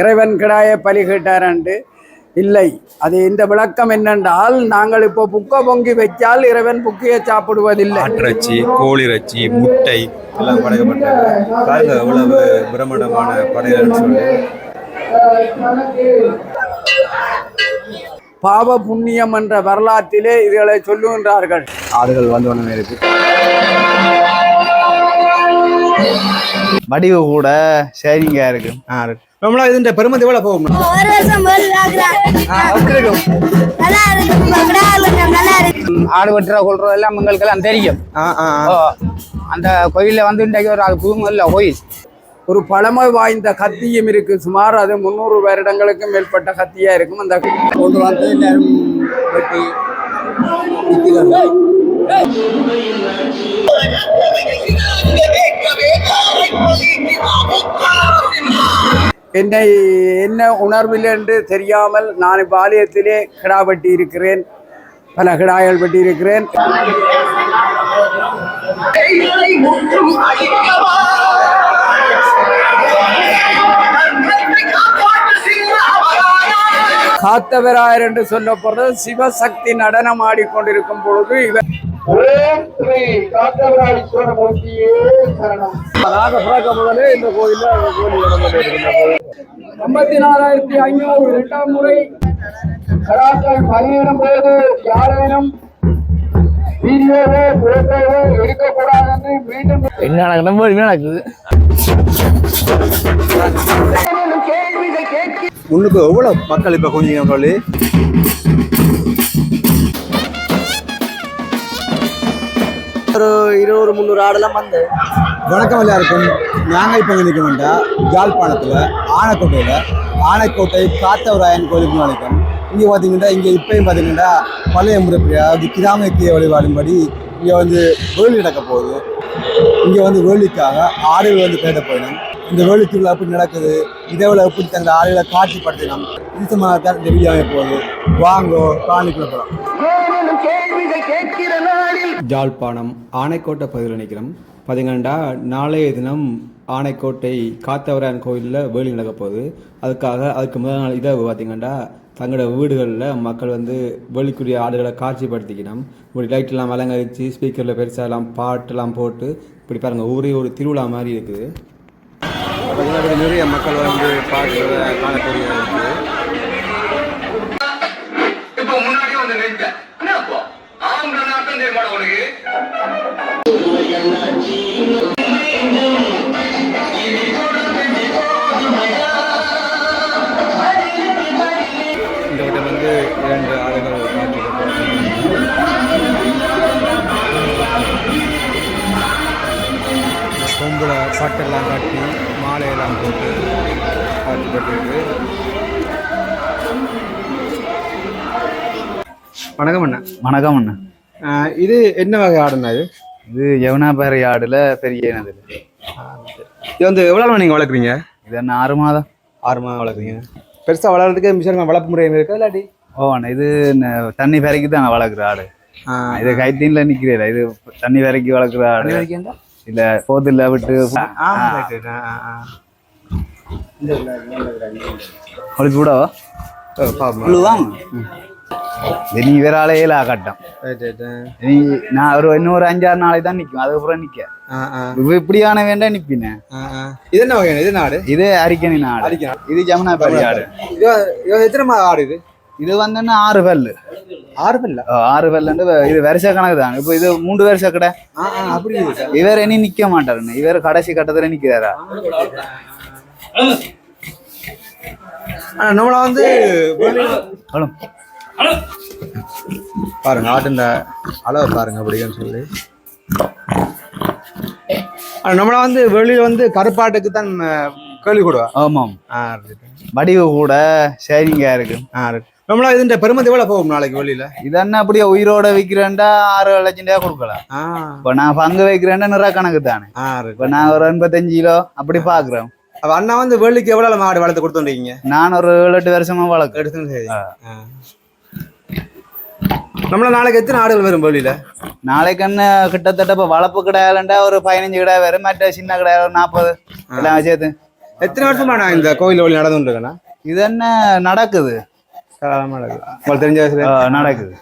இறைவன் கிடாயை பலி கேட்டாரண்டு. இல்லை அது இந்த விளக்கம் என்னென்றால் நாங்கள் இப்போ புக்க பொங்கி வைத்தால் இறைவன் புக்கியை சாப்பிடுவதில்லை. ஆட்டிறைச்சி கோழிறைச்சி முட்டை எல்லாம் படைக்கப்பட்டது எவ்வளவு பிரம்மாண்டமான படையல்னு சொல்லி. பாவ புண்ணியம் என்ற வரலாற்றிலே இதுகளை சொல்லுகின்றார்கள். ஆடுகள் வந்து ஒன்றுமே இருக்கு. வடிவு கூட ஷேரிங்கா இருக்கு. ஆ நம்மளா இதுன்ற பெருமதி எவ்வளோ போகும் ஒரு வருஷம் போல் நல்லா இருக்கு. கிடாவில் நல்லா இருக்கு. ஆடு வெட்டுற கொள்றது எல்லாம் எங்களுக்கு எல்லாம் தெரியும். ஆ ஆ ஓ, அந்த கோயில்ல வந்து இன்றைக்கு ஒரு அது புதுங்க இல்லை கோயில் ஒரு பழமை வாய்ந்த கத்தியும் இருக்கு. சுமார் அது முந்நூறு வருடங்களுக்கு மேற்பட்ட கத்தியா இருக்கும். அந்த கொண்டு வந்து எல்லாரும் வெட்டி. என்னை என்ன உணர்வில் என்று தெரியாமல் நான் பாலியத்திலே கிடா வெட்டி இருக்கிறேன். பல கிடாய்கள் வெட்டி இருக்கிறேன். காத்தவராயர் என்று சொல்லப்படுறது சிவசக்தி நடனம் ஆடிக்கொண்டிருக்கும் பொழுது இவர் முதலே இந்த கோயில் நடந்தது ஐம்பத்தி நாலாயிரத்தி ஐநூறு இரண்டாம் முறை. கராக்கள் பணியிடும் போது யாரேனும் வீடியோவோ போட்டோவோ எடுக்கக்கூடாது என்று மீண்டும் என்ன நடக்குது? ரொம்ப நடக்குது? முன்னுக்கு எவ்வளோ மக்கள் இப்போ கொஞ்சம் சொல்லி ஒரு இருநூறு முந்நூறு ஆடெல்லாம் வந்து வணக்கம் எல்லாருக்கும் நாங்கள் இப்போ நிற்க வேண்டாம் யாழ்ப்பாணத்தில் ஆனைக்கோட்டையில் ஆனைக்கோட்டை காத்தவராயன் கோயிலுக்கு வணக்கம் இங்கே பார்த்தீங்கன்னா இங்கே இப்பயும் பார்த்தீங்கன்னா பழைய முறைப்படி அதாவது கிராமத்திய வழிபாடும்படி இங்கே வந்து வேலி நடக்க போகுது. இங்கே வந்து வேலிக்காக ஆடுகள் வந்து கேட்ட போயிடும். இந்த வேலி திருவிழா எப்படி நடக்குது இதேவில் எப்படி தங்கள் ஆடுகளை காட்சிப்படுத்தினோம் இது சம்பந்தமாக தான் இந்த வீடியோ போகுது வாங்கோ காணிக்குள்ள போகலாம் ஜாழ்ப்பாணம் ஆனைக்கோட்டை பகுதியில் நிற்கிறோம் பார்த்தீங்கன்னா நாளைய தினம் ஆனைக்கோட்டை காத்தவராயன் கோயிலில் வேலி நடக்க போகுது அதுக்காக அதுக்கு முதல் நாள் இதை பார்த்தீங்கன்னா தங்களோட வீடுகளில் மக்கள் வந்து வேலிக்குரிய ஆடுகளை காட்சிப்படுத்திக்கணும். இப்படி லைட்லாம் அலங்கரித்து ஸ்பீக்கரில் பெருசாக எல்லாம் பாட்டெல்லாம் போட்டு இப்படி பாருங்கள் ஊரே ஒரு திருவிழா மாதிரி இருக்குது. நிறைய மக்கள் வந்து பார்க்குறத காணக்கூடிய இருக்குது கொம்பில் பட்டெல்லாம் கட்டி மாலையெல்லாம் போட்டு காட்சிப்பட்டிருக்கு வணக்கம் அண்ணா. வணக்கம் அண்ணா. இது என்ன வகை ஆடுனா இது? இது யமுனாபாரி ஆடுல பெரிய இனது. இது வந்து எவ்வளோ நீங்கள் வளர்க்குறீங்க? இது என்ன ஆறு மாதம். ஆறு மாதம் வளர்க்குறீங்க. பெருசாக வளர்றதுக்கு மிஷன் வளர்ப்பு முறை இருக்கா இல்லாட்டி ஓ அண்ணா இது தண்ணி வரைக்கும் தான் வளர்க்குற ஆடு. இது கைத்தீன்ல நிக்கிறேன். இது தண்ணி வரைக்கும் வளர்க்குற ஆடு. இல்ல போதில்ல விட்டு. ஒழிச்சு விடவா நீ வேற ஆளையில கட்டம். Right, right, ஆ. நீ நான் ஒரு இன்னொரு அஞ்சாறு நாளைக்கு தான் நிற்கும் அதுக்கப்புறம் நிக்க. இப்படியான வேண்டாம் ஆ. இது என்ன வகை இது நாடு? இது அரிக்கணி ஆடு. இது ஜமுனா பாரி ஆடு. இது எத்தனை ஆடு இது? இது வந்து ஆறு பல்லு ஆறு பல்ல ஆறு பல்லுண்டு இது வருஷ கணக்கு தான் இப்போ இது மூன்று வருஷ கடை. ஆ ஆ அப்படி இருக்கு. இவர் இனி நிக்க மாட்டாருன்னு இவர் கடைசி கட்டத்துல நிக்கிறாரா? நம்மள வந்து பாருங்க ஆட்டுண்ட அளவு பாருங்க அப்படின்னு சொல்லி. நம்மள வந்து வெளியில வந்து கருப்பாட்டுக்கு தான் கேள்வி கொடுவா ஆமாம். வடிவு கூட ஷேரிங்கா இருக்கு. ஆ right. நம்மள இதுன்ற பெருமதி எவ்வளவு போகும் நாளைக்கு வெளியில? இது என்ன அப்படியே உயிரோட விற்கிறேன்டா ஆறு லட்சம் ரூபா கொடுக்கலாம் இப்போ நான் பங்கு வைக்கிறேன்டா நிறைய கணக்கு தானே. இப்போ நான் ஒரு எண்பத்தஞ்சு கிலோ அப்படி பாக்குறேன். அப்ப அண்ணா வந்து வெள்ளிக்கு எவ்வளவு மாடு வளர்த்து கொடுத்துருக்கீங்க நான் ஒரு ஏழு எட்டு வருஷமா ஆ. நம்மள நாளைக்கு எத்தனை ஆடுகள் வரும் வெளியில? நாளைக்கு என்ன கிட்டத்தட்ட இப்போ வளர்ப்பு கிடையாதுண்டா ஒரு பதினஞ்சு கிடாய் வரும் மற்ற சின்ன கிடாய் ஒரு நாற்பது. எல்லாம் சேர்த்து. எத்தனை வருஷமா நான் இந்த கோயில் வழி நடந்துட்டு இருக்கேன்னா இது என்ன நடக்குது? நடக்குது. உங்களுக்கு தெரிஞ்ச நடக்குது.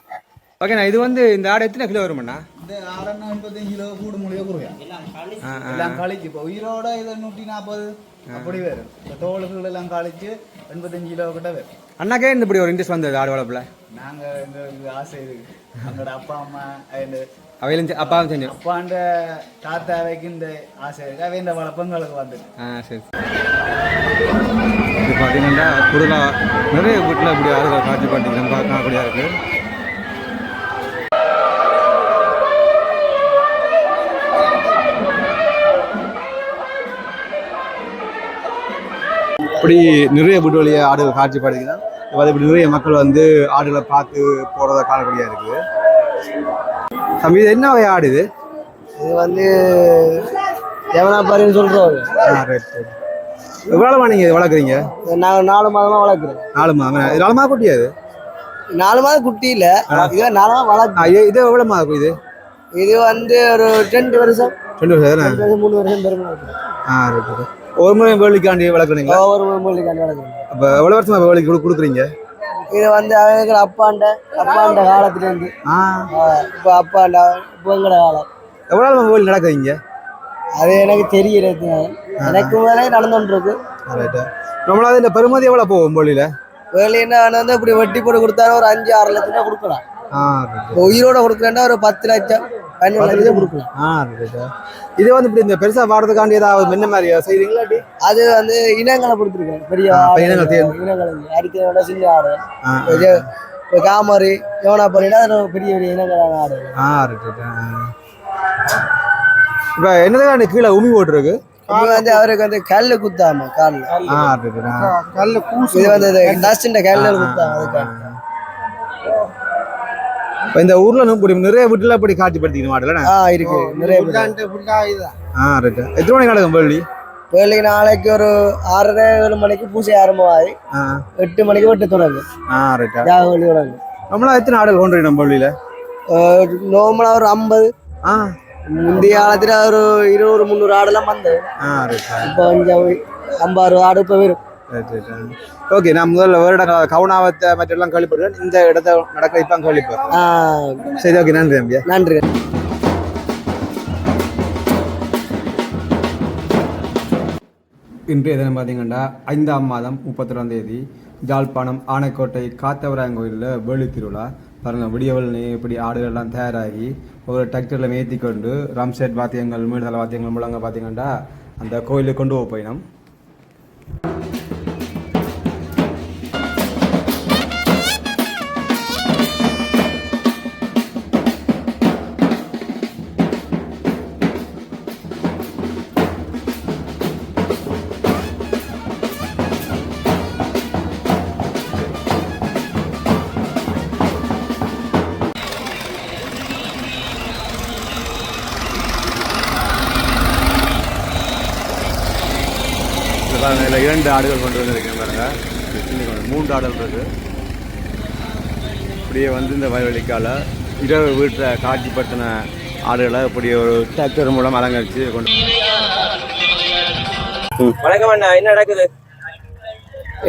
ஓகேண்ணா இது வந்து இந்த ஆடு எத்தனை கிலோ வருமாண்ணா? இந்த ஆடன்னா எண்பத்தஞ்சு கிலோ கூடு முடிய குறையா எல்லாம் கழிச்சு இப்போ உயிரோட இது நூற்றி நாற்பது அப்படி வரும் இந்த தோல்கள் எல்லாம் கழிச்சு எண்பத்தஞ்சு கிலோ கிட்ட வரும் அண்ணாக்கே இந்த இப்படி ஒரு இன்ட்ரெஸ்ட் வந்தது ஆடு வளர்ப்புல நாங்கள் இந்த ஆசை இருக்கு எங்களோட அப்பா அம்மா இந்த அவையிலும் அப்பாவும் செஞ்சோம் அப்பாண்ட தாத்தாவைக்கு இந்த ஆசை இருக்கு அவை இந்த வளப்பங்களுக்கு வந்துட்டு ஆ சரி இது பார்த்தீங்கன்னா கூடுதலாக நிறைய வீட்டில் இப்படி ஆடுகள் காட்சி பார்ட்டிக்கிறோம் பார்க்கக்கூடியா இருக்கு இப்படி நிறைய வீட்டு வழியே ஆடுகள் காட்சி பார்த்திங்கன்னா இப்போ இப்படி நிறைய மக்கள் வந்து ஆடுகளை பார்த்து போகிறத காணக்கூடியா இருக்கு. தம்பி இது என்ன வகை ஆடு இது? இது வந்து ரைட் ரைட் எவ்வளோமா நீங்கள் வளர்க்குறீங்க? நாங்கள் நாலு மாதமா வளர்க்குறோம். நாலு மாதம்? நாலு மாதம் குட்டியாது நாலு மாதம் குட்டி இல்ல. இது நாலு மாதம் வளர்க்கு இது எவ்வளோ மாதம் இது? இது வந்து ஒரு ரெண்டு வருஷம். ரெண்டு வருஷம் மூணு வருஷம் பெருமை ஆ ரைட் ரைட் ஒரு முறை வேலிக்காண்டி வளர்க்குறீங்களா ஒவ்வொரு மூலிகாண்டி வளர்க்குறோம் அப்போ எவ்வளோ வருஷமா வேலிக்கு கொடு கொடுக்குறீங்க? இது வந்து அவங்க அப்பாண்ட அப்பாண்ட காலத்துல இருந்து ஆ. இப்போ அப்பாண்ட இப்போ எங்கட காலம். எவ்வளோ நாள் வேலி நடக்குறீங்க? அது எனக்கு தெரியல எனக்கு மேலே ரைட்டு நம்மளாவது இந்த பெருமதி எவ்வளோ போகும் வேலியில்? வேலைன்னா வந்து இப்படி வட்டி போட்டு கொடுத்தாலும் ஒரு அஞ்சு ஆறு லட்சம் ரூபா கொடுக்கலாம். உயிரோட கொடுக்குறேன்னா ஒரு பத்து லட்சம். இது. வந்து இப்படி இந்த பெருசாக வாடுறதுக்காண்டி ஏதாவது என்ன மாதிரி செய்கிறீங்களா அப்படி? அது வந்து இனங்களை கொடுத்துருக்கேன் பெரிய இனங்கள் அடிக்கிறத சின்ன ஆடு. இப்போ காமரி யோனாப்பரினா அது பெரிய பெரிய இனங்களான ஆடு. ஆ ரைட்டு இப்போ என்னதுக்காண்டி கீழே உமி போட்டுருக்கு? இது வந்து அவருக்கு வந்து கல்லு குத்தாம காலில். கல்லு இது வந்து டஸ்டின் கல்லு குத்தாம அதுக்காக. இப்போ இந்த ஊரில் இப்படி நிறைய வீட்டில் இப்படி காட்சிப்படுத்திக்கணும் மாடல ஆ இருக்கு. நிறைய. ஆ ரைட்டு எத்தனை மணிக்கு நடக்கும் வேலி வேலைக்கு நாளைக்கு ஒரு ஆறரை ஏழு மணிக்கு பூஜை ஆரம்பமாகி ஆ. எட்டு மணிக்கு வெட்டு தொடங்கும் ஆ ரைட்டா யாக வழி தொடங்கும் நம்மளா எத்தனை ஆடுகள் கொண்டு நம்ம வழியில நோமலா ஒரு ஐம்பது. ஆ. முந்தைய காலத்துல ஒரு இருநூறு முந்நூறு ஆடெல்லாம் வந்தது. இப்போ கொஞ்சம் ஐம்பது ஆடு இப்போ வரும். ஓகே நான் முதல்ல வருட கவுனாவத்தை மற்றெல்லாம் கழிப்படுறேன் இந்த இடத்த நடக்க இப்போ கழிப்பேன் ஆ, சரி ஓகே நன்றி தம்பியா நன்றி. இன்றைய தினம் பார்த்தீங்கன்னா ஐந்தாம் மாதம் முப்பத்தொராம் தேதி ஜாழ்ப்பாணம் ஆனைக்கோட்டை காத்தவராயன் கோயிலில் வேலி திருவிழா. பாருங்கள் விடியவல் இப்படி ஆடுகள்லாம் தயாராகி ஒரு டிராக்டரில் மேத்தி கொண்டு ரம் செட் வாத்தியங்கள் மீடுதல வாத்தியங்கள் முழங்க பார்த்தீங்கன்னா அந்த கோயிலுக்கு கொண்டு போக போயினோம். இரண்டு ஆடுகள் கொண்டு வந்திருக்கேன் பாருங்க. இன்னைக்கு வந்து மூன்று ஆடுகள் இருக்கு. இப்படியே வந்து இந்த வயவெளிக்கால இரவு வீட்டில் காட்சிப்படுத்தின ஆடுகளை இப்படி ஒரு டிராக்டர் மூலம் அலங்கரித்து கொண்டு வணக்கம் அண்ணா என்ன நடக்குது?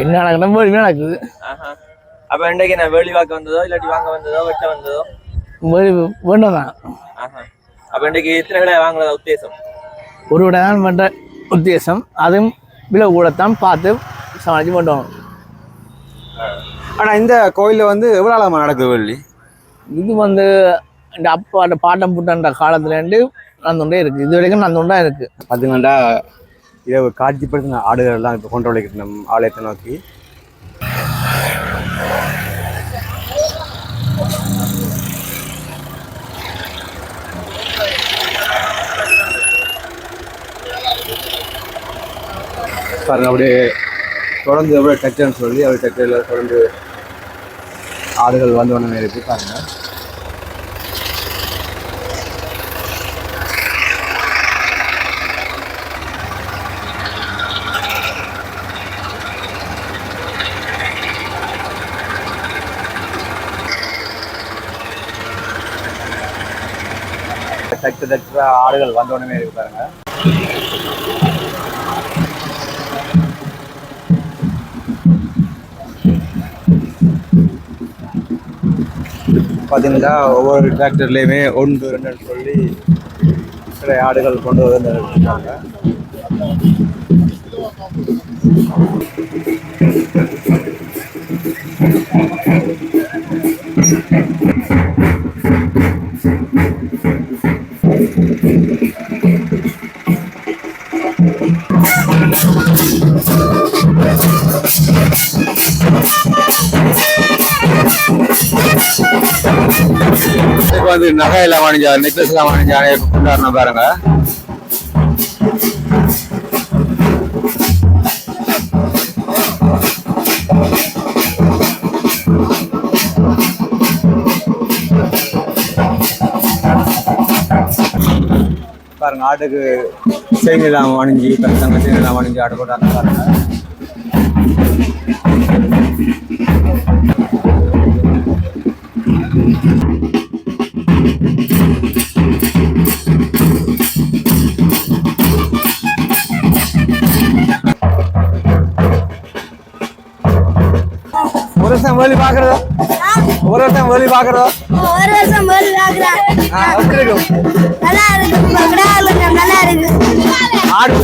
என்ன நடக்குது என்ன நடக்குது. ஆஹா. அப்ப இன்றைக்கு என்ன வேலி வாக்க வந்ததோ இல்லாட்டி வாங்க வந்ததோ வெட்ட வந்ததோ? வேண்டும் தான். ஆஹா. அப்ப இன்றைக்கு எத்தனை கடை வாங்குறதா உத்தேசம்? ஒரு விடம் பண்ற உத்தேசம். அதுவும் விலை கூடத்தான் பார்த்து சமாளிச்சு பண்ணுவோம் ஆனால் இந்த கோயிலில் வந்து எவ்வளோ ஆழமாக நடக்குது வெள்ளி? இது வந்து இந்த அப்பா அந்த பாட்டம் புட்டன்ற காலத்துலேருந்து நடந்துகிட்டே இருக்கு. இது வரைக்கும் நடந்துகிட்டா இருக்கு. பார்த்தீங்கன்னா இரவு காட்சிப்படுத்தின ஆடுகள் எல்லாம் இப்போ கொண்டு வளைக்கிட்டு நம் ஆலயத்தை நோக்கி. பாருங்க அப்படியே தொடர்ந்து எவ்வளோ டச்சுன்னு சொல்லி அவர் டச்சரில் தொடர்ந்து ஆடுகள் வந்து உடனே இருக்குது பாருங்கள் தட்டு தட்டு ஆடுகள் வந்த உடனே இருக்கு பாருங்க. பார்த்தீங்கன்னா ஒவ்வொரு டிராக்டர்லேயுமே ஒன்று ரெண்டுன்னு சொல்லி சில ஆடுகள் கொண்டு வந்து இருக்காங்க இப்போ வந்து நகை எல்லாம் வாணிஞ்சா நெக்லஸ் எல்லாம் வாணிஞ்சா கொண்டாடுன பாருங்க. பாருங்க ஆட்டுக்கு செய்யலாம் வாணிஞ்சு தங்க எல்லாம் வாணிஞ்சு ஆட்டு கொண்டாடணும் பாருங்க. ஒரு வருஷம் நல்லா இருக்கு பக்கடால நல்லா இருக்கு ஆடு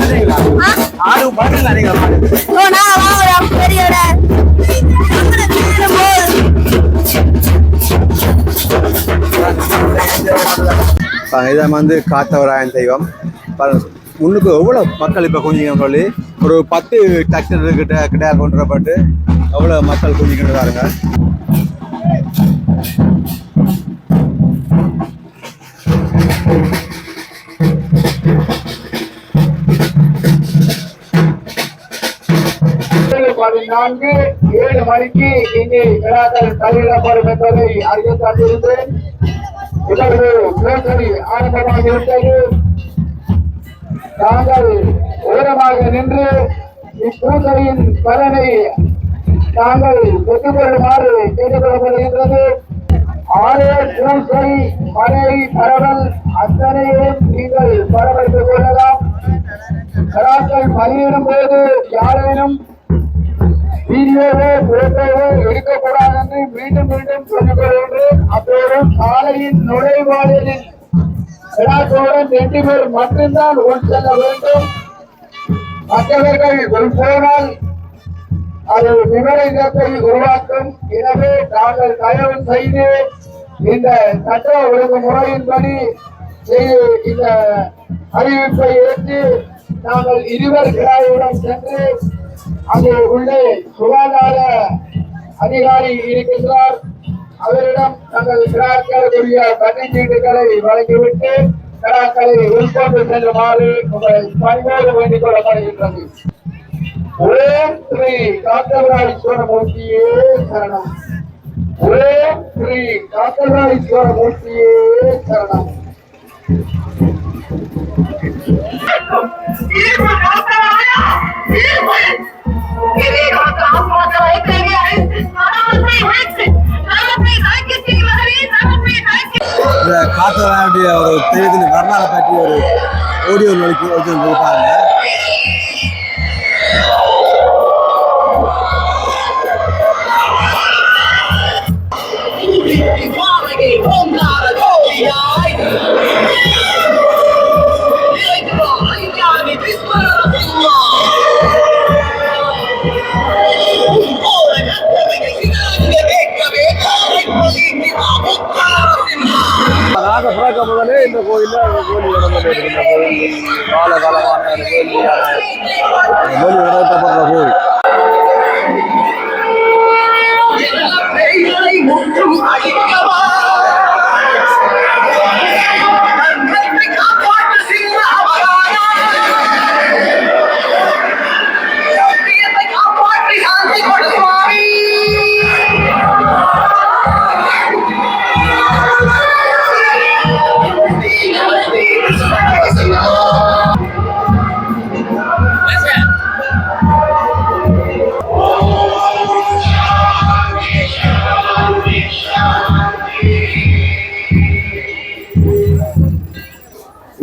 ஆடு நீங்க ஓ நான் இதான் வந்து காத்தவராயன் தெய்வம். முன்னுக்கு எவ்வளோ மக்கள் இப்போ குஞ்சிங்க சொல்லி ஒரு பத்து டிராக்டர் கிட்ட கிட்ட கொண்டு வரப்பட்டு எவ்வளோ மக்கள் குஞ்சிக்கிட்டு பாருங்க. பதினான்கு ஏழு மணிக்கு இங்கே விழாக்கள் தலையிடப்படும் என்பதை அறிய தந்திருந்தேன். இதற்கு பேசடி ஆரம்பமாக இருந்தது. நாங்கள் ஓரமாக நின்று இப்பூசையின் பலனை நாங்கள் பெற்றுக் கொள்ளுமாறு கேட்டுக் கொள்ளப்படுகின்றது ஆறு பூசை மழை பரவல் அத்தனையும் நீங்கள் பரவலித்துக் கொள்ளலாம். கராக்கள் பலியிடும் போது யாரேனும் வீடியோவோ போட்டோவோ எடுக்கக்கூடாது என்று மீண்டும் மீண்டும் சொல்லிக் அப்போது சாலையின் நுழைவாயிலில் கடாத்தோடன் ரெண்டு பேர் மட்டும்தான் உள் செல்ல வேண்டும். மற்றவர்கள் உள் போனால் அது விபரீதத்தை உருவாக்கும். எனவே நாங்கள் தயவு செய்து இந்த சட்ட ஒழுங்கு முறையின்படி இந்த அறிவிப்பை ஏற்று நாங்கள் இருவர் கிராயுடன் சென்று அது உள்ளே சுகாதார அதிகாரி இருக்கின்றார். அவரிடம் தங்கள் கிராக்களுடைய பன்னிச்சீட்டுகளை வழங்கிவிட்டு கிராக்களை உள்கொண்டு செல்லுமாறு உங்களை பணிவோடு வேண்டிக் கொள்ளப்படுகின்றது. ஓம் ஸ்ரீ காத்தவராளீஸ்வரமூர்த்தியே சரணம். ஓம் ஸ்ரீ காத்தவராளீஸ்வரமூர்த்தியே சரணம். இந்த ஒரு தெய்வத்தின் வரலாறு பற்றி ஒரு ஆடியோ நொழிக்கு வச்சு கொடுப்பாங்க நாக பிறக்க முதலே இந்த கோயிலில் கோழி நடந்துட்டு இருக்கு இந்த கோயில் காலகாலமான ஒரு கோயில். கோழி கோயில்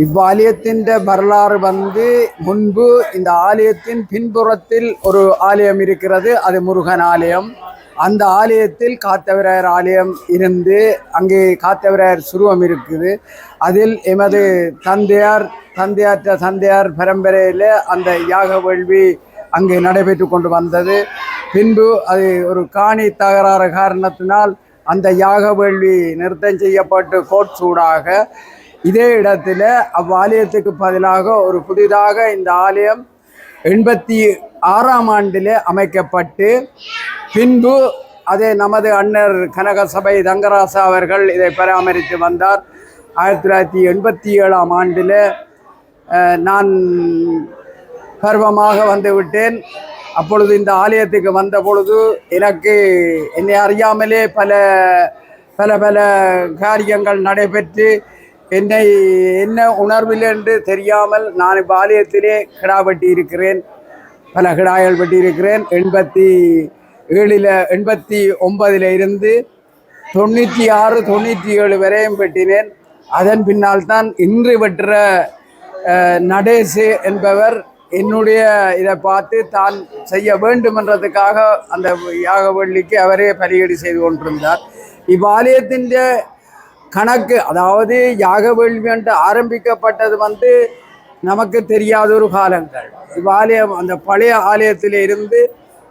இவ்வாலயத்தின் வரலாறு வந்து முன்பு இந்த ஆலயத்தின் பின்புறத்தில் ஒரு ஆலயம் இருக்கிறது அது முருகன் ஆலயம். அந்த ஆலயத்தில் காத்தவராயர் ஆலயம் இருந்து அங்கே காத்தவராயர் சுருவம் இருக்குது. அதில் எமது தந்தையார் தந்தையாற்ற தந்தையார் பரம்பரையில் அந்த யாக வேள்வி அங்கே நடைபெற்று கொண்டு வந்தது. பின்பு அது ஒரு காணி தகராறு காரணத்தினால் அந்த யாக வேள்வி நிறுத்தம் செய்யப்பட்டு கோட் சூடாக இதே இடத்துல அவ்வாலயத்துக்கு பதிலாக ஒரு புதிதாக இந்த ஆலயம் எண்பத்தி ஆறாம் ஆண்டில் அமைக்கப்பட்டு பின்பு அதே நமது அண்ணர் கனகசபை தங்கராசா அவர்கள் இதை பராமரித்து வந்தார். ஆயிரத்தி தொள்ளாயிரத்தி எண்பத்தி ஏழாம் ஆண்டில் நான் கர்வமாக வந்து விட்டேன். அப்பொழுது இந்த ஆலயத்துக்கு வந்த பொழுது எனக்கு என்னை அறியாமலே பல பல பல காரியங்கள் நடைபெற்று என்னை என்ன உணர்வில் என்று தெரியாமல் நான் இப்போ ஆலயத்திலே கிடா வெட்டி இருக்கிறேன் பல கிடாய்கள் வெட்டி இருக்கிறேன் எண்பத்தி ஏழில் எண்பத்தி ஒன்பதில் இருந்து தொண்ணூற்றி ஆறு தொண்ணூற்றி ஏழு வரையும் வெட்டினேன். அதன் பின்னால் தான் இன்று வெட்டுற நடேசு என்பவர் என்னுடைய இதை பார்த்து தான் செய்ய வேண்டுமென்றதுக்காக அந்த யாகவள்ளிக்கு அவரே பலியீடு செய்து கொண்டிருந்தார். இவ்வாலயத்தின் கணக்கு அதாவது யாகவேள்வி என்று ஆரம்பிக்கப்பட்டது வந்து நமக்கு தெரியாத ஒரு காலங்கள். இவ்வாலயம் அந்த பழைய ஆலயத்தில் இருந்து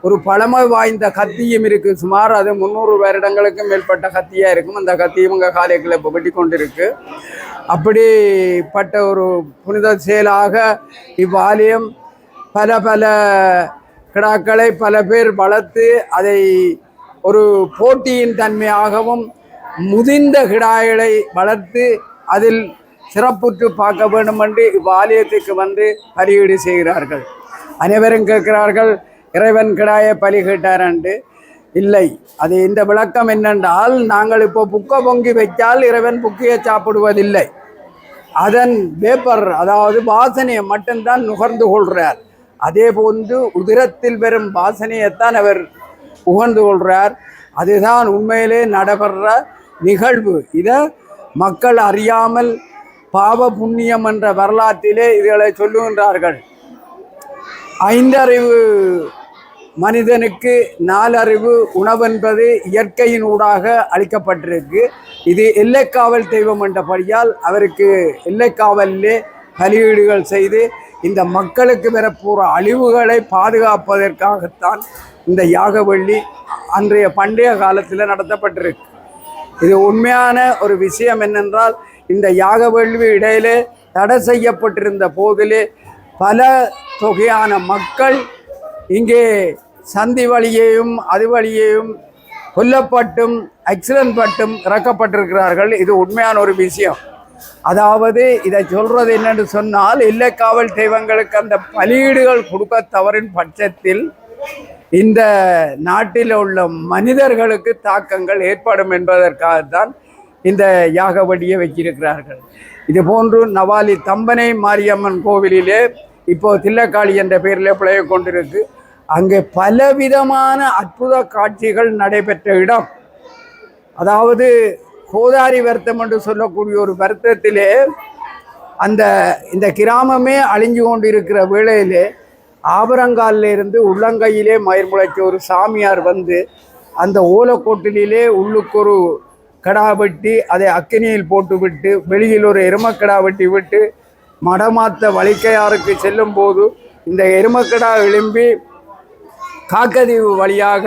ஒரு பழமை வாய்ந்த கத்தியும் இருக்கு. சுமார் அது முந்நூறு வருடங்களுக்கும் மேற்பட்ட கத்தியாக இருக்கும். அந்த கத்தியும் உங்கள் காலயத்தில் இப்போ வெட்டி கொண்டிருக்கு. அப்படிப்பட்ட ஒரு புனித செயலாக இவ்வாலயம் பல பல கிடாக்களை பல பேர் வளர்த்து அதை ஒரு போட்டியின் தன்மையாகவும் முதிர்ந்த கிடாய்களை வளர்த்து அதில் சிறப்புற்று பார்க்க வேண்டும் என்று இவ்வாலயத்துக்கு வந்து பலியீடு செய்கிறார்கள். அனைவரும் கேட்கிறார்கள் இறைவன் கிடாயை பலி என்று. இல்லை. அது இந்த விளக்கம் என்னென்றால் நாங்கள் இப்போ புக்க பொங்கி வைத்தால் இறைவன் புக்கியை சாப்பிடுவதில்லை. அதன் வேப்பர் அதாவது வாசனையை மட்டும்தான் நுகர்ந்து கொள்கிறார். அதே போன்று உதிரத்தில் வரும் வாசனையைத்தான் அவர் உகர்ந்து கொள்கிறார். அதுதான் உண்மையிலே நடைபெற நிகழ்வு. இதை மக்கள் அறியாமல் பாவ புண்ணியம் என்ற வரலாற்றிலே இதுகளை சொல்லுகின்றார்கள். ஐந்தறிவு மனிதனுக்கு நாலறிவு உணவென்பது இயற்கையின் ஊடாக அளிக்கப்பட்டிருக்கு. இது எல்லைக்காவல் தெய்வம் என்றபடியால் அவருக்கு எல்லைக்காவலிலே பலியீடுகள் செய்து இந்த மக்களுக்கு வரப்போகிற அழிவுகளை பாதுகாப்பதற்காகத்தான் இந்த யாகவள்ளி அன்றைய பண்டைய காலத்தில் நடத்தப்பட்டிருக்கு. இது உண்மையான ஒரு விஷயம் என்னென்றால் இந்த யாக வேள்வி இடையிலே தடை செய்யப்பட்டிருந்த போதிலே பல தொகையான மக்கள் இங்கே சந்தி வழியையும் அது வழியையும் கொல்லப்பட்டும் ஆக்சிடென்ட் பட்டும் இறக்கப்பட்டிருக்கிறார்கள். இது உண்மையான ஒரு விஷயம். அதாவது இதை சொல்றது என்னென்று சொன்னால் இல்லை காவல் தெய்வங்களுக்கு அந்த பலியீடுகள் கொடுக்க தவறின் பட்சத்தில் இந்த நாட்டில் உள்ள மனிதர்களுக்கு தாக்கங்கள் ஏற்படும் என்பதற்காகத்தான் இந்த யாக வடியை வச்சிருக்கிறார்கள் இது போன்று நவாலி தம்பனை மாரியம்மன் கோவிலிலே இப்போ தில்லக்காளி என்ற பெயரில் பிழைய கொண்டிருக்கு. அங்கே பலவிதமான அற்புத காட்சிகள் நடைபெற்ற இடம். அதாவது கோதாரி வருத்தம் என்று சொல்லக்கூடிய ஒரு வருத்தத்திலே அந்த இந்த கிராமமே அழிஞ்சு கொண்டிருக்கிற வேளையிலே ஆபரங்காலில் இருந்து உள்ளங்கையிலே மயிர் முளைக்க ஒரு சாமியார் வந்து அந்த ஓலக்கோட்டிலே உள்ளுக்கொரு கடா வெட்டி அதை அக்கினியில் போட்டுவிட்டு வெளியில் ஒரு எருமக்கடா வெட்டி விட்டு மடமாத்த வலிக்கையாருக்கு செல்லும் போது இந்த எருமக்கடா எழும்பி காக்கதீவு வழியாக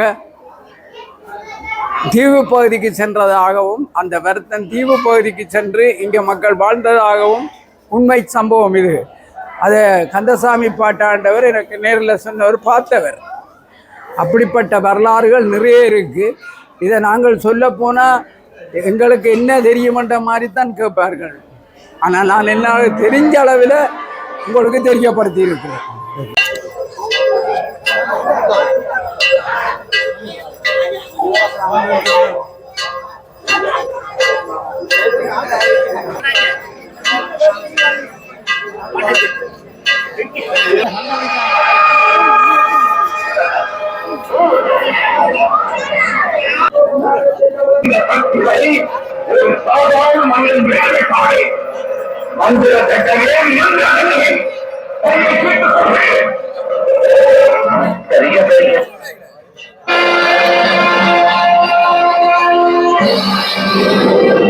தீவு பகுதிக்கு சென்றதாகவும் அந்த வருத்தன் தீவு பகுதிக்கு சென்று இங்கே மக்கள் வாழ்ந்ததாகவும் உண்மை சம்பவம் இது. அதை கந்தசாமி பாட்டாண்டவர் எனக்கு நேரில் சொன்னவர் பார்த்தவர். அப்படிப்பட்ட வரலாறுகள் நிறைய இருக்குது இதை நாங்கள் சொல்ல போனால் எங்களுக்கு என்ன தெரியுமன்ற மாதிரி தான் கேட்பார்கள். ஆனால் நான் என்ன தெரிஞ்ச அளவில் உங்களுக்கு தெரியப்படுத்தி இருக்கிறேன் இந்த ஒரு சாதாரண மனிதன் மேலே காலை மந்திர சட்டமே இருந்து அணுகிறேன் பெரிய பெரிய Thank you.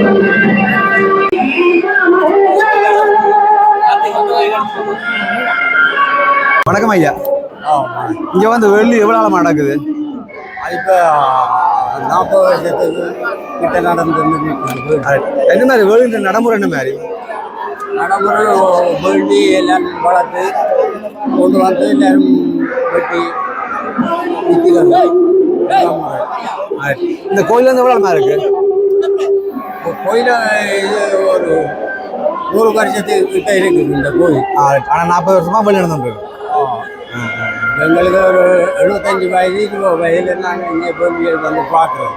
வணக்கம் ஐயா இங்க வந்து வெள்ளி எவ்வளவு நாளமா நடக்குது இப்போ நாற்பது வருஷத்துக்கு கிட்ட நடந்து என்ன மாதிரி வேலுன்ற நடைமுறை என்ன மாதிரி? நடைமுறை வேண்டி எல்லாம் வளர்த்து கொண்டு வந்து எல்லாரும் வெட்டி இந்த கோயில் வந்து எவ்வளவு நாளா இருக்கு? கோயில் இது ஒரு நூறு வருஷத்துக்கு கிட்ட இருக்குது இந்த கோயில் ஆ, ஆனா நாற்பது வருஷமா வேலி நடந்துட்டு இருக்கு எங்களுக்கு ஒரு எழுபத்தஞ்சு வயது இருபது வயதுல நாங்கள் இங்கே போய் வந்து பார்க்குறோம்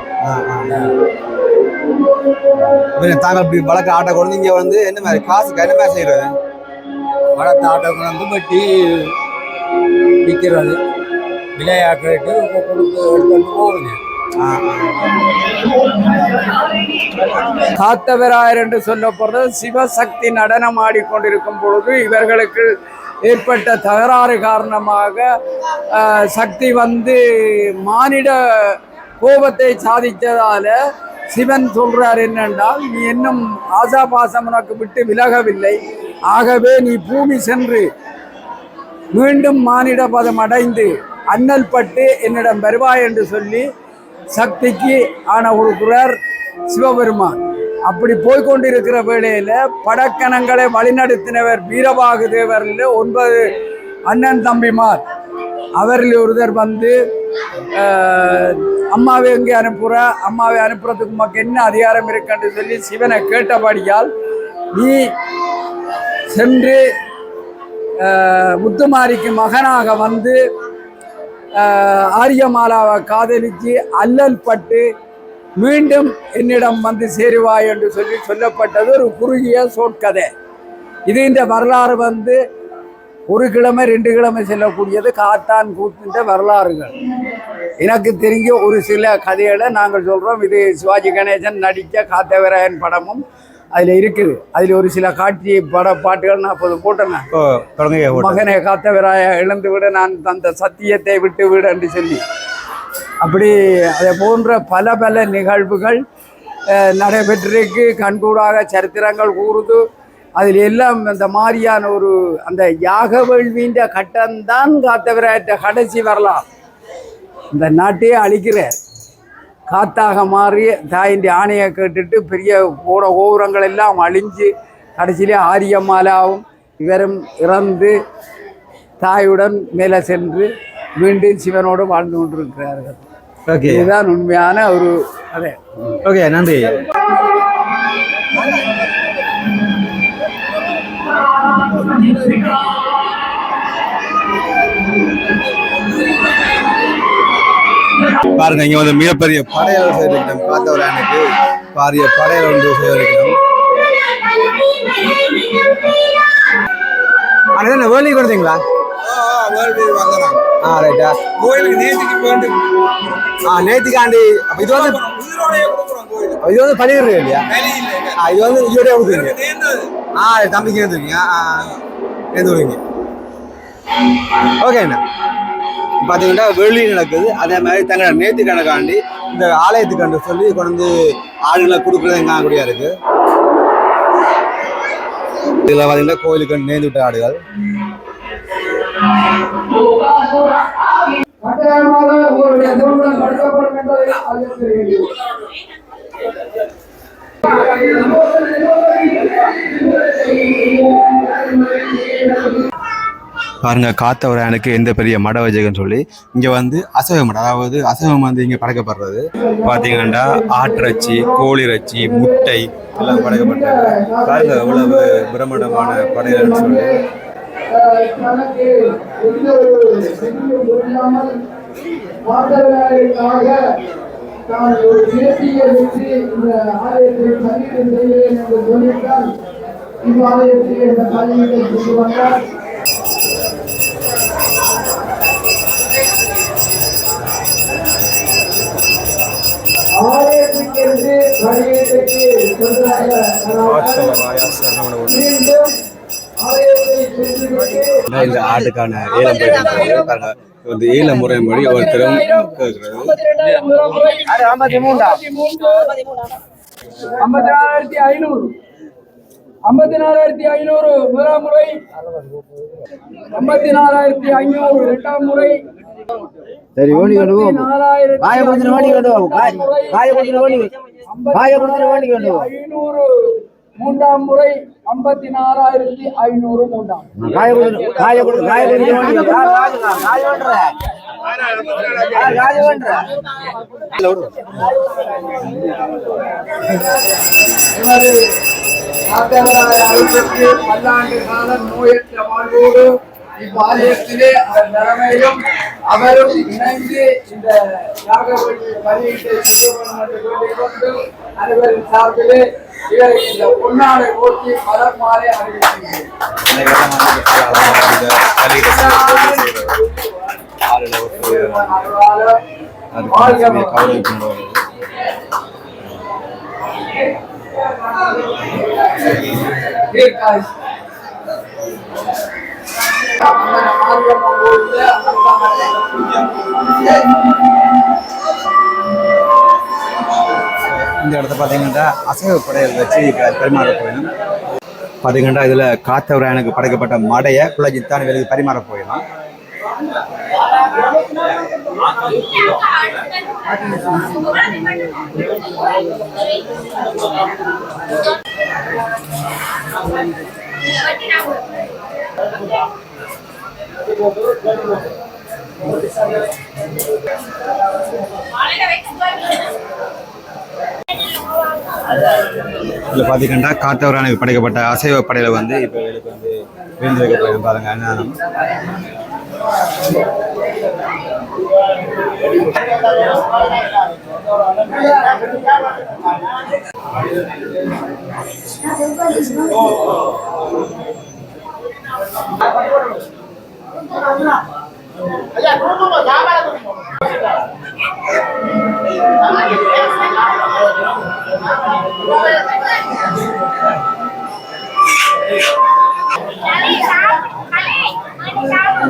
தாங்கள் இப்படி வழக்க ஆட்டை கொண்டு இங்க வந்து என்ன மாதிரி காசுக்கு என்ன மாதிரி செய்யறது வளர்த்த ஆட்டோ வந்து வெட்டி விற்கிறது விலையாக்கிட்டு கொடுத்து எடுத்துட்டு போகுங்க காத்தவராயர் என்று சொல்லப்படுறது சிவசக்தி நடனம் ஆடிக்கொண்டிருக்கும் பொழுது இவர்களுக்கு ஏற்பட்ட தகராறு காரணமாக சக்தி வந்து மானிட கோபத்தை சாதித்ததால சிவன் சொல்றார் என்னென்றால் நீ இன்னும் ஆசாபாசம் உனக்கு விட்டு விலகவில்லை. ஆகவே நீ பூமி சென்று மீண்டும் மானிட பதம் அடைந்து அண்ணல் பட்டு என்னிடம் வருவாய் என்று சொல்லி சக்திக்கு ஆன கொடுக்கிறார் சிவபெருமான். அப்படி போய்கொண்டிருக்கிற வேளையில் படக்கணங்களை வழிநடத்தினவர் வீரபாகு தேவரில் ஒன்பது அண்ணன் தம்பிமார். அவரில் ஒருதர் வந்து அம்மாவை எங்கே அனுப்புகிற அம்மாவை அனுப்புறதுக்கு உமக்கு என்ன அதிகாரம் இருக்குன்னு சொல்லி சிவனை கேட்டபடியால் நீ சென்று முத்துமாரிக்கு மகனாக வந்து ஆரியமாலாவை காதலித்து அல்லல் பட்டு மீண்டும் என்னிடம் வந்து சேருவாய் என்று சொல்லி சொல்லப்பட்டது ஒரு குறுகிய சொற்கதை. இது இந்த வரலாறு வந்து ஒரு கிழமை ரெண்டு கிழமை செல்லக்கூடியது காத்தான் கூத்துன்ற வரலாறுகள். எனக்கு தெரிஞ்ச ஒரு சில கதைகளை நாங்கள் சொல்கிறோம் இது சிவாஜி கணேசன் நடித்த காத்தவராயன் படமும் அதில் இருக்குது. அதில் ஒரு சில காட்சி பட பாட்டுகள் நான் அப்போது போட்டேன் மகனை காத்தவராய இழந்து விட நான் தந்த சத்தியத்தை விட்டு விட என்று சொல்லி. அப்படி அதை போன்ற பல பல நிகழ்வுகள் நடைபெற்றிருக்கு. கண்கூடாக சரித்திரங்கள் கூறுது. அதில் எல்லாம் இந்த மாதிரியான ஒரு அந்த யாக வேள்வின்ற கட்டம்தான் காத்தவராயற்ற கடைசி வரலாம். இந்த நாட்டையே அழிக்கிறார் காத்தாக மாறி தாயின் ஆணையை கேட்டுட்டு பெரிய கோட கோபுரங்கள் எல்லாம் அழிஞ்சு கடைசியிலே ஆரியமாலாவும் இவரும் இறந்து தாயுடன் மேலே சென்று மீண்டும் சிவனோடு வாழ்ந்து கொண்டிருக்கிறார்கள். ஓகே. இதுதான் உண்மையான ஒரு கதை. ஓகே நன்றி. பாருங்க இங்க வந்து மிகப்பெரிய படையல் செய்திருக்கணும். பார்த்தவரானுக்கு பாரிய படையல் ஒன்று செய்திருக்கணும். அது என்ன வேலி கொடுத்தீங்களா? ஆ ரைட்டா கோயிலுக்கு வேண்டு ஆ நேத்திக்காண்டி இது வந்து இது வந்து பண்ணிடுறீங்க இல்லையா? ஆ இது வந்து இதோட கொடுக்குறீங்க. ஆ தம்பிக்கு எழுந்துருக்கீங்க ஆ எழுந்துருவீங்க ஓகே அண்ணா. பார்த்தீங்கன்னா வெள்ளி நடக்குது. அதே மாதிரி தங்களோட நேத்து கணக்காண்டி இந்த ஆலயத்துக்காண்டு சொல்லி கொண்டு வந்து ஆளுங்களை கொடுக்குறது எங்க கூடியா இருக்கு. இதில் பார்த்தீங்கன்னா கோயிலுக்கு நேர்ந்து விட்ட ஆடுகள். பாருங்க எனக்கு எந்த பெரிய மட வஜகன்னு சொல்லி இங்க வந்து அசைவ மடம் அதாவது அசைவம் வந்து இங்க படைக்கப்படுறது. பாத்தீங்கன்னா கோழி கோழிறைச்சி முட்டை எல்லாம் படைக்கப்பட்டது பாருங்க எவ்வளவு பிரம்மாண்டமான படைகள்னு சொல்லி. நான் ஒரு தேசிய வெற்றி இந்த செய்கிறேன் என்று இந்த காரியத்தை கொண்டு மீண்டும் சென்று இந்த ஆட்டுக்கான ஏலம் போயிட்டு வந்து ஏல முறைப்படி ஒருத்தரும் ஐம்பத்தி ஐநூறு. ஐம்பத்தி நாலாயிரத்தி ஐநூறு முதலாம் முறை. ஐம்பத்தி நாலாயிரத்தி ஐநூறு இரண்டாம் முறை. சரி ஓடி நாலாயிரத்தி காய கொடுத்துட்டு ஓடி போ. காய- கொடுத்துட்டு ஓடி. காய கொடுத்துட்டு ஓடி ஐநூறு. மூன்றாம் முறை ஐம்பத்தி நாலாயிரத்தி ஐநூறு மூன்றாம். காய காய கொடுத்து காய. காய காய அருள்பெற்று பல்லாண்டு காலம் நோயற்ற வாழ்வோடு இவ்வாலயத்திலே அவர் நிலைமையிலும் அவரும் இணைந்து இந்த யாகவழி பலியிட்டு செய்ய அனைவரின் சார்பிலே இவரை இந்த பொன்னாடை போட்டி மலர் மாலை அறிவிக்கின்றேன் Here, guys. இந்த இடத்த பார்த்தீங்கன்னா அசைவ படையல் வச்சு க- பரிமாற போயிடும் பார்த்தீங்கன்னா இதில் காத்தவராயனுக்கு படைக்கப்பட்ட மடையை குலஜித்தான் இவருக்கு பரிமாற போயிடலாம் இதில் பார்த்தீங்கன்னா காத்தவரான படைக்கப்பட்ட அசைவ படையில் வந்து இப்போ எனக்கு வந்து விழுந்து வைக்கப்படுது பாருங்க அன்னதானம் Oh,